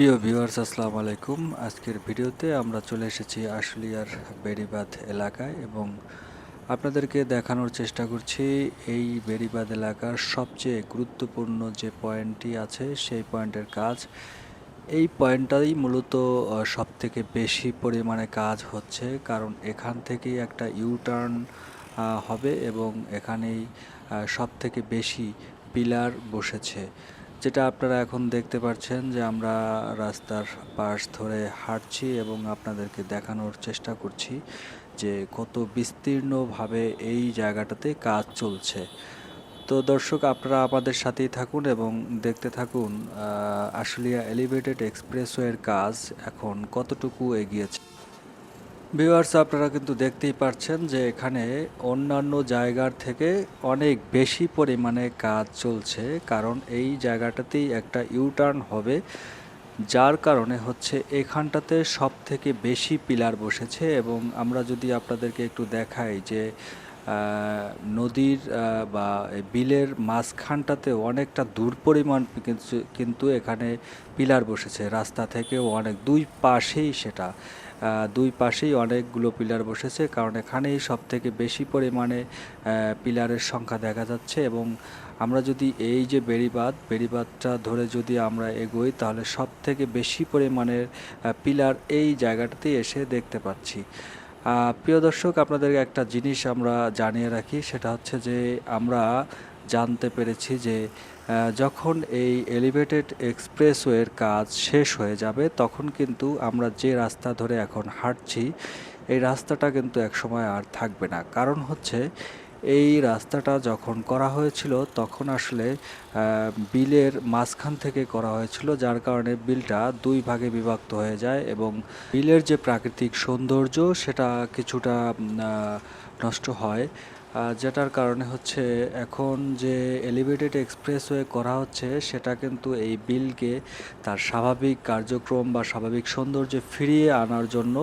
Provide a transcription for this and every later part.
প্রিয় ভিউয়ার্স, আসসালামু আলাইকুম। আজকের ভিডিওতে আমরা চলে এসেছি আশুলিয়ার বেড়িবাঁধ এলাকায় এবং আপনাদেরকে দেখানোর চেষ্টা করছি, এই বেড়িবাঁধ এলাকার সবচেয়ে গুরুত্বপূর্ণ যে পয়েন্টটি আছে, সেই পয়েন্টের কাজ। এই পয়েন্টটাই মূলত সব থেকে বেশি পরিমাণে কাজ হচ্ছে, কারণ এখান থেকেই একটা ইউ টার্ন হবে এবং এখানেই সব থেকে বেশি পিলার বসেছে। যেটা আপনারা এখন দেখতে পাচ্ছেন যে আমরা রাস্তার পাশ ধরে হাঁটছি এবং আপনাদেরকে দেখানোর চেষ্টা করছি যে কত বিস্তীর্ণভাবে এই জায়গাটাতে কাজ চলছে। তো দর্শক, আপনারা আমাদের সাথেই থাকুন এবং দেখতে থাকুন আশুলিয়া এলিভেটেড এক্সপ্রেসওয়ের কাজ এখন কতটুকু এগিয়েছে। ভিউয়ার্স আপনারা কিন্তু দেখতেই পাচ্ছেন যে এখানে অন্যান্য জায়গার থেকে অনেক বেশি পরিমাণে কাজ চলছে, কারণ এই জায়গাটাতেই একটা ইউটার্ন হবে, যার কারণে হচ্ছে এখানটাতে সব থেকে বেশি পিলার বসেছে। এবং আমরা যদি আপনাদেরকে একটু দেখাই যে নদীর বা বিলের মাঝখানটাতে অনেকটা দূর পরিমাণ কিন্তু এখানে পিলার বসেছে। রাস্তা থেকেও অনেক, দুই পাশেই সেটা। দুই পাশেই অনেকগুলো পিলার বসেছে কারণ এখানেই সব থেকে বেশি পরিমাণে পিলারের সংখ্যা দেখা যাচ্ছে এবং আমরা যদি এই যে বেড়িবাঁধ, বেড়িবাঁধটা ধরে যদি আমরা এগোই তাহলে সব থেকে বেশি পরিমাণের পিলার এই জায়গাটাতেই এসে দেখতে পাচ্ছি। প্রিয় দর্শক, আপনাদেরকে একটা জিনিস আমরা জানিয়ে রাখি, সেটা হচ্ছে যে আমরা জানতে পেরেছি যে যখন এই এলিভেটেড এক্সপ্রেসওয়ের কাজ শেষ হয়ে যাবে, তখন কিন্তু আমরা যে রাস্তা ধরে এখন হাঁটছি, এই রাস্তাটা কিন্তু একসময় আর থাকবে না। কারণ হচ্ছে এই রাস্তাটা যখন করা হয়েছিল, তখন আসলে বিলের মাঝখান থেকে করা হয়েছিল, যার কারণে বিলটা দুই ভাগে বিভক্ত হয়ে যায় এবং বিলের যে প্রাকৃতিক সৌন্দর্য, সেটা কিছুটা নষ্ট হয়। যেটার কারণে হচ্ছে এখন যে এলিভেটেড এক্সপ্রেসওয়ে করা হচ্ছে, সেটা কিন্তু এই বিলকে তার স্বাভাবিক কার্যক্রম বা স্বাভাবিক সৌন্দর্যে ফিরিয়ে আনার জন্য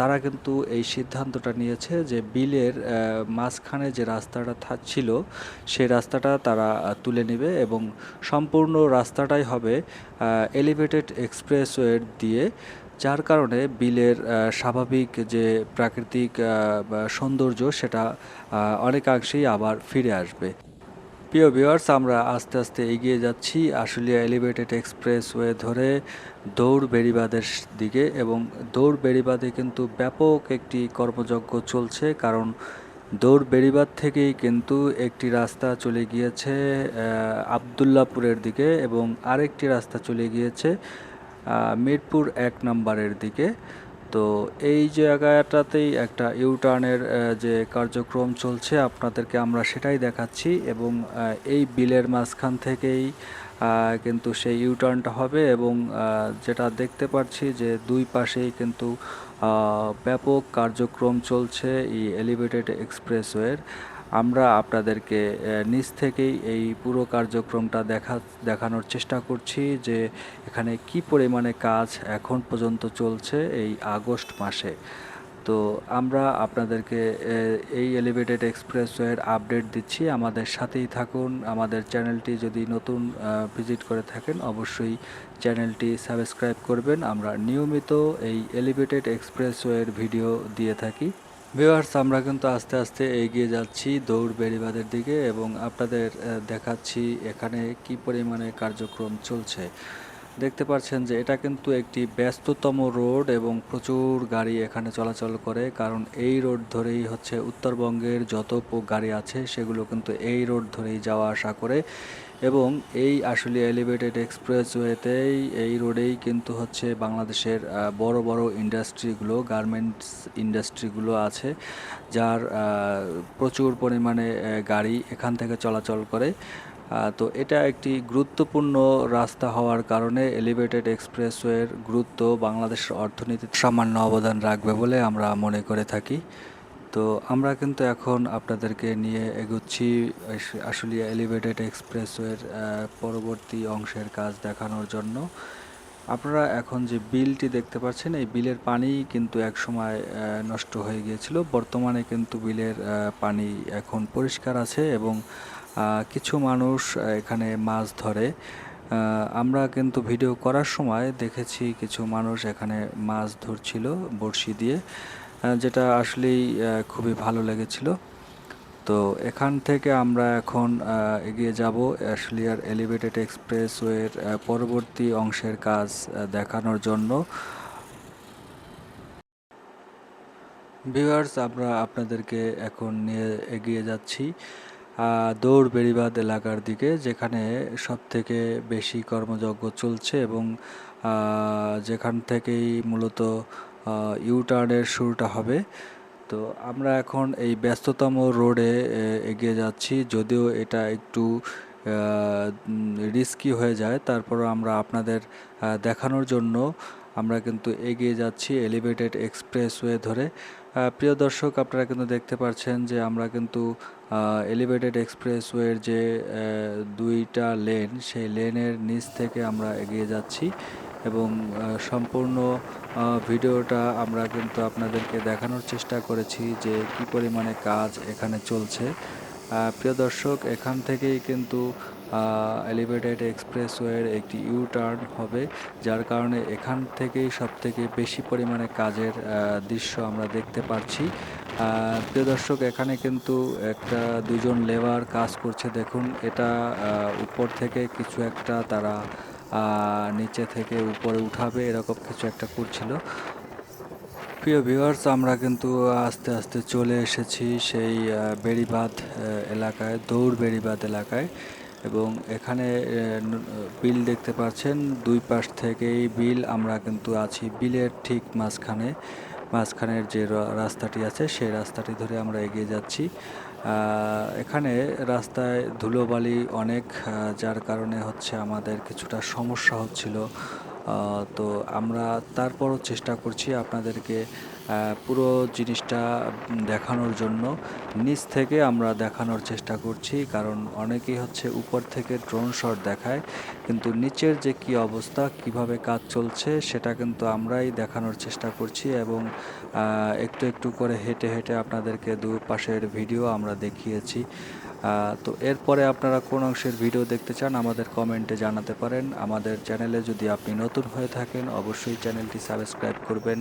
তারা কিন্তু এই সিদ্ধান্তটা নিয়েছে যে বিলের মাঝখানে যে রাস্তাটা ছিল, সেই রাস্তাটা তারা তুলে নেবে এবং সম্পূর্ণ রাস্তাটাই হবে এলিভেটেড এক্সপ্রেসওয়ে দিয়ে। যার কারণে বিলের স্বাভাবিক যে প্রাকৃতিক সৌন্দর্য সেটা অনেকাংশেই আবার ফিরে আসবে। প্রিয় ভিওয়ার্স আমরা আস্তে আস্তে এগিয়ে যাচ্ছি আশুলিয়া এলিভেটেড এক্সপ্রেসওয়ে ধরে দৌড় বেড়িবাঁধের দিকে এবং দৌড় বেড়িবাঁধে কিন্তু ব্যাপক একটি কর্মযজ্ঞ চলছে কারণ দৌড় বেড়িবাঁধ থেকেই কিন্তু একটি রাস্তা চলে গিয়েছে আবদুল্লাপুরের দিকে এবং আরেকটি রাস্তা চলে গিয়েছে মিরপুর এক নম্বরের দিকে। তো এই জায়গাটাতেই একটা ইউটার্নের যে কার্যক্রম চলছে, আপনাদেরকে আমরা সেটাই দেখাচ্ছি এবং এই বিলের মাঝখান থেকেই কিন্তু সেই ইউটার্নটা হবে এবং যেটা দেখতে পাচ্ছি যে দুই পাশেই কিন্তু ব্যাপক কার্যক্রম চলছে এই এলিভেটেড এক্সপ্রেসওয়ের আমরা আপনাদেরকে নিচ থেকেই এই পুরো কার্যক্রমটা দেখা, দেখানোর চেষ্টা করছি যে এখানে কি পরিমাণে কাজ এখন পর্যন্ত চলছে এই আগস্ট মাসে। তো আমরা আপনাদেরকে এই এলিভেটেড এক্সপ্রেসওয়ের আপডেট দিচ্ছি। আমাদের সাথেই থাকুন। আমাদের চ্যানেলটি যদি নতুন ভিজিট করে থাকেন, অবশ্যই চ্যানেলটি সাবস্ক্রাইব করবেন। আমরা নিয়মিত এই এলিভেটেড এক্সপ্রেসওয়ের ভিডিও দিয়ে থাকি। ভিউয়ার্স আমরা কিন্তু আস্তে আস্তে এগিয়ে যাচ্ছি দৌড় বেড়িবাদের দিকে এবং আপনাদের দেখাচ্ছি এখানে কি পরিমাণে কার্যক্রম চলছে। দেখতে পাচ্ছেন যে এটা কিন্তু একটি ব্যস্ততম রোড এবং প্রচুর গাড়ি এখানে চলাচল করে, কারণ এই রোড ধরেই হচ্ছে উত্তরবঙ্গের যত গাড়ি আছে সেগুলো কিন্তু এই রোড ধরেই যাওয়া আসা করে এবং এই আসলে এলিভেটেড এক্সপ্রেসওয়েতেই এই রোডেই কিন্তু হচ্ছে বাংলাদেশের বড় বড় ইন্ডাস্ট্রিগুলো গার্মেন্টস ইন্ডাস্ট্রিগুলো আছে যার প্রচুর পরিমাণে গাড়ি এখান থেকে চলাচল করে। তো এটা একটি গুরুত্বপূর্ণ রাস্তা হওয়ার কারণে এলিভেটেড এক্সপ্রেসওয়ের গুরুত্ব বাংলাদেশের অর্থনীতিতে সামান্য অবদান রাখবে বলে আমরা মনে করে থাকি। তো আমরা কিন্তু এখন আপনাদেরকে নিয়ে এগোচ্ছি আসলে এলিভেটেড এক্সপ্রেসওয়ের পরবর্তী অংশের কাজ দেখানোর জন্য। আপনারা এখন যে বিলটি দেখতে পাচ্ছেন, এই বিলের পানি কিন্তু এক সময় নষ্ট হয়ে গিয়েছিল। বর্তমানে কিন্তু বিলের পানি এখন পরিষ্কার আছে এবং কিছু মানুষ এখানে মাছ ধরে। আমরা কিন্তু ভিডিও করার সময় দেখেছি কিছু মানুষ এখানে মাছ ধরছিল বড়শি দিয়ে যেটা আসলেই খুবই ভালো লেগেছিল। তো এখান থেকে আমরা এখন এগিয়ে যাব অ্যাশলিয়ার এলিভেটেড এক্সপ্রেসওয়ের পরবর্তী অংশের কাজ দেখানোর জন্য। ভিউয়ার্স, আমরা আপনাদেরকে এখন নিয়ে এগিয়ে যাচ্ছি। দৌড় বেড়িবাঁধ এলাকার দিকে, যেখানে সব থেকে বেশি কর্মযজ্ঞ চলছে এবং যেখান থেকেই মূলত ইউটার্নের শুরুটা হবে। তো আমরা এখন এই ব্যস্ততম রোডে এগিয়ে যাচ্ছি। যদিও এটা একটু রিস্কি হয়ে যায়, তারপরও আমরা আপনাদের দেখানোর জন্য আমরা কিন্তু এগিয়ে যাচ্ছি এলিভেটেড এক্সপ্রেসওয়ে ধরে। প্রিয় দর্শক, আপনারা কিন্তু দেখতে পাচ্ছেন যে আমরা কিন্তু এলিভেটেড এক্সপ্রেসওয়ের যে দুইটা লেন সেই লেনের নিচ থেকে আমরা এগিয়ে যাচ্ছি এবং সম্পূর্ণ ভিডিওটা আমরা কিন্তু আপনাদেরকে দেখানোর চেষ্টা করেছি যে কি পরিমাণে কাজ এখানে চলছে। প্রিয় দর্শক, এখান থেকেই কিন্তু এলিভেটেড এক্সপ্রেসওয়ের একটি ইউ টার্ন হবে, যার কারণে এখান থেকেই সব থেকে বেশি পরিমাণে কাজের দৃশ্য আমরা দেখতে পাচ্ছি। প্রিয় দর্শক, এখানে কিন্তু একটা দুজন লেবার কাজ করছে। দেখুন, এটা উপর থেকে কিছু একটা তারা নিচে থেকে উপরে উঠাবে, এরকম কিছু একটা করছিল। প্রিয় ভিউয়ার্স আমরা কিন্তু আস্তে আস্তে চলে এসেছি সেই বেড়িবাঁধ এলাকায়, দৌড় বেড়িবাঁধ এলাকায়। এবং এখানে বিল দেখতে পাচ্ছেন। দুই পাশ থেকেই বিল, আমরা কিন্তু আছি বিলের ঠিক মাঝখানে। মাঝখানের যে রাস্তাটি আছে, সেই রাস্তাটি ধরে আমরা এগিয়ে যাচ্ছি। এখানে রাস্তায় ধুলোবালি অনেক যার কারণে হচ্ছে আমাদের কিছুটা সমস্যা হচ্ছিল। তো আমরা তারপরও চেষ্টা করছি আপনাদেরকে পুরো জিনিসটা দেখানোর জন্য। নিচ থেকে আমরা দেখানোর চেষ্টা করছি, কারণ অনেকেই হচ্ছে উপর থেকে ড্রোন শট দেখায়, কিন্তু নিচের যে কি অবস্থা, কীভাবে কাজ চলছে, সেটা কিন্তু আমরাই দেখানোর চেষ্টা করছি এবং একটু একটু করে হেঁটে হেঁটে আপনাদেরকে দুপাশের ভিডিও আমরা দেখিয়েছি। তো এরপরে আপনারা কোন অংশের ভিডিও দেখতে চান আমাদের কমেন্টে জানাতে পারেন। আমাদের চ্যানেলে যদি আপনি নতুন হয়ে থাকেন, অবশ্যই চ্যানেলটি সাবস্ক্রাইব করবেন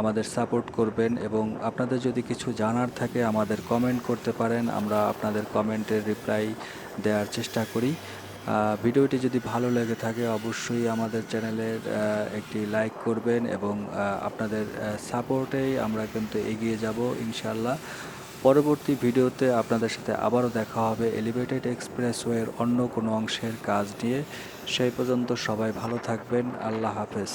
আমাদের সাপোর্ট করবেন এবং আপনাদের যদি কিছু জানার থাকে আমাদের কমেন্ট করতে পারেন। আমরা আপনাদের কমেন্টের রিপ্লাই দেওয়ার চেষ্টা করি। ভিডিওটি যদি ভালো লেগে থাকে অবশ্যই আমাদের চ্যানেলের একটি লাইক করবেন এবং আপনাদের সাপোর্টেই আমরা কিন্তু এগিয়ে যাব ইনশাল্লাহ পরবর্তী ভিডিওতে আপনাদের সাথে আবারও দেখা হবে এলিভেটেড এক্সপ্রেসওয়ের অন্য কোনো অংশের কাজ নিয়ে। সেই পর্যন্ত সবাই ভালো থাকবেন। আল্লাহ হাফেজ।